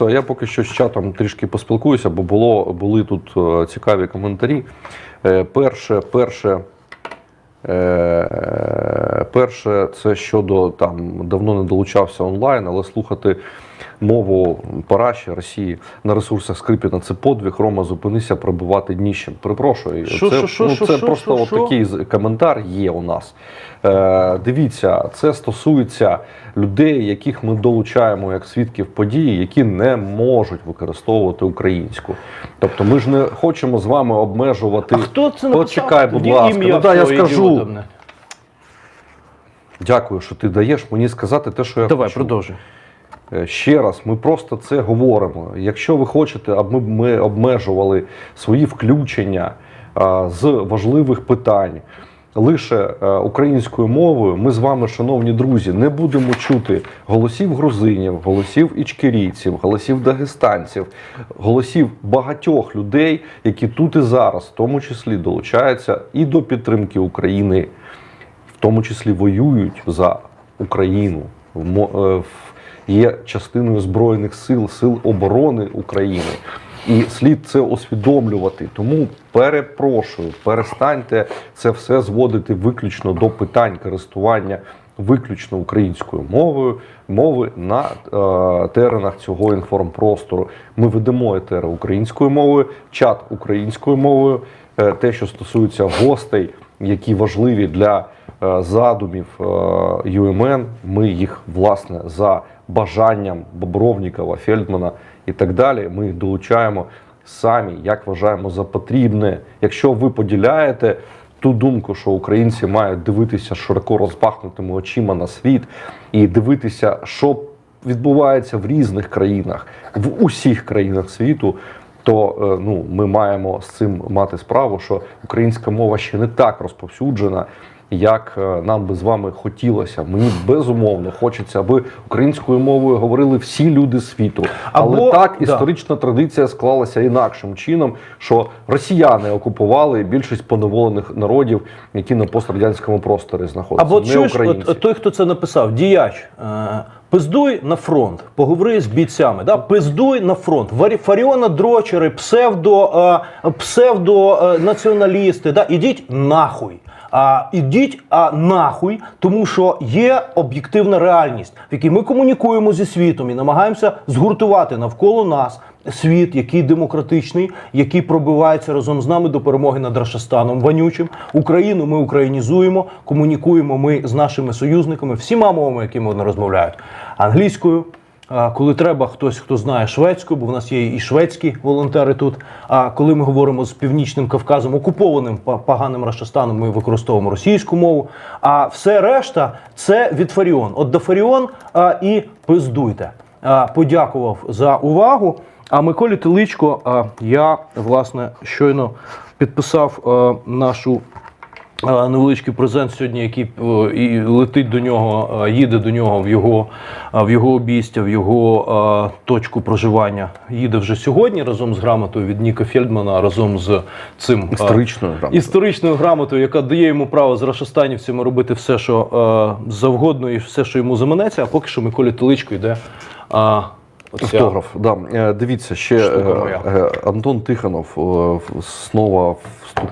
А я поки що з чатом трішки поспілкуюся, бо було, були тут е, цікаві коментарі. Е, перше, перше, е, перше, це щодо там давно не долучався онлайн, але слухати мову Параші Росії на ресурсах Скрипіна це подвиг. Рома, зупинися пробивати дніщем. Перепрошую, Що, це, що, ну, що, це що, просто от що? такий коментар є у нас. Е, дивіться, це стосується людей, яких ми долучаємо як свідків події, які не можуть використовувати українську. Тобто, ми ж не хочемо з вами обмежувати. А хто це написав? Почекай, будь ласка. Ну, да, я скажу. Дякую, що ти даєш мені сказати те, що я Давай, хочу. продовжуй. Е, Ще раз, ми просто це говоримо. Якщо ви хочете, аби ми обмежували свої включення а, з важливих питань лише е, українською мовою, ми з вами, шановні друзі, не будемо чути голосів грузинів, голосів ічкерійців, голосів дагестанців, голосів багатьох людей, які тут і зараз, в тому числі, долучаються і до підтримки України, в тому числі воюють за Україну. е, в- Є частиною збройних сил, сил оборони України. І слід це усвідомлювати. Тому перепрошую, перестаньте це все зводити виключно до питань користування виключно українською мовою, мови на е, теренах цього інформпростору. Ми ведемо етери українською мовою, чат українською мовою. Е, те, що стосується гостей, які важливі для задумів е, ЮМН, ми їх власне за бажанням Бобровнікова, Фельдмана і так далі. Ми їх долучаємо самі, як вважаємо за потрібне. Якщо ви поділяєте ту думку, що українці мають дивитися широко розпахнутими очима на світ і дивитися, що відбувається в різних країнах, в усіх країнах світу. То е, ну ми маємо з цим мати справу, що українська мова ще не так розповсюджена, як е, нам би з вами хотілося. Мені безумовно хочеться, аби українською мовою говорили всі люди світу. Але Або- так да. історична традиція склалася інакшим чином, що росіяни окупували більшість поневолених народів, які на пострадянському просторі знаходяться. Або не чуєш, українці. от, от той, хто це написав, діяч, е, пиздуй на фронт, поговори з бійцями, да? пиздуй на фронт. Фаріона дрочери, псевдо, е, псевдо е, націоналісти, да? ідіть нахуй. А ідіть а нахуй, тому що є об'єктивна реальність, в якій ми комунікуємо зі світом і намагаємося згуртувати навколо нас світ, який демократичний, який пробивається разом з нами до перемоги над Рашистаном вонючим. Україну ми українізуємо, комунікуємо ми з нашими союзниками, всіма мовами, якими вони розмовляють, англійською. Коли треба, хтось хто знає шведську, бо в нас є і шведські волонтери тут. А коли ми говоримо з північним Кавказом, окупованим поганим Рашистаном, ми використовуємо російську мову. А все решта це від Фаріон. От до Фаріон а, і пиздуйте. А, подякував за увагу. А Миколі Теличко, а, я власне щойно підписав а, нашу невеличкий презент сьогодні, який і летить до нього, їде до нього в його, в його обійстя, в його точку проживання. Їде вже сьогодні разом з грамотою від Ніка Фельдмана, разом з цим історичною грамотою. історичною грамотою, яка дає йому право з рашистанівцями робити все, що завгодно, і все, що йому заманеться. А поки що Миколі Теличко йде. Автограф, да. Е, Дивіться, ще е, е, Антон Тихонов е, в- знову вступив